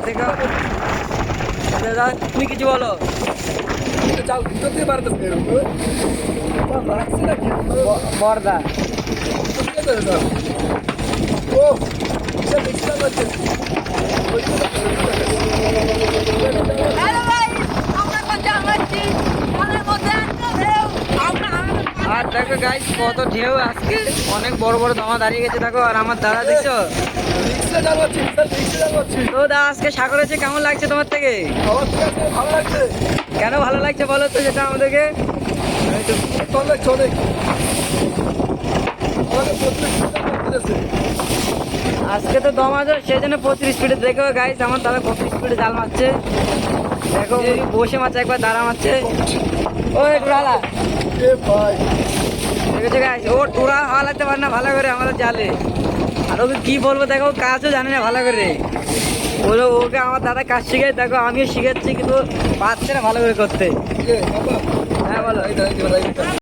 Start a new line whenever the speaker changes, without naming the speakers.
থেকে দাদা তুমি কিছু বলো।
চাল কি
ব- বর্দা।
ও সে মিক্সার করছে
আর দেখো গাইস কত ঢেউ আজকে। অনেক বড় বড় দমা দাঁড়িয়ে গেছে দেখো আর আমার দাদা দেখছ? তো দা আজকে সাগর হচ্ছে কেমন লাগছে তোমার থেকে?
ভালো লাগছে?
কেন ভালো লাগছে বলো তো যেটা আমাদেরকে?
চলে চলে।
আজকে তো দম আছে সেই জন্য প্রচুর স্পিডে দেখো গাইস আমার দাদা কত স্পিডে জাল মারছে। দেখো বসে মারছে একবার দাঁড়া মারছে। ও টুরালা
ভাই?
দেখেছ গাইস ও টুরা পারে না, ভালো করে আমাদের জালে। আর ওকে কী বলব, দেখো, কাজও জানে না ভালো করে। বলো, ওকে আমার দাদা কাজ শিখে দেখো, আমিও শিখাচ্ছি, কিন্তু পারছে না ভালো করে করতে। হ্যাঁ বলো।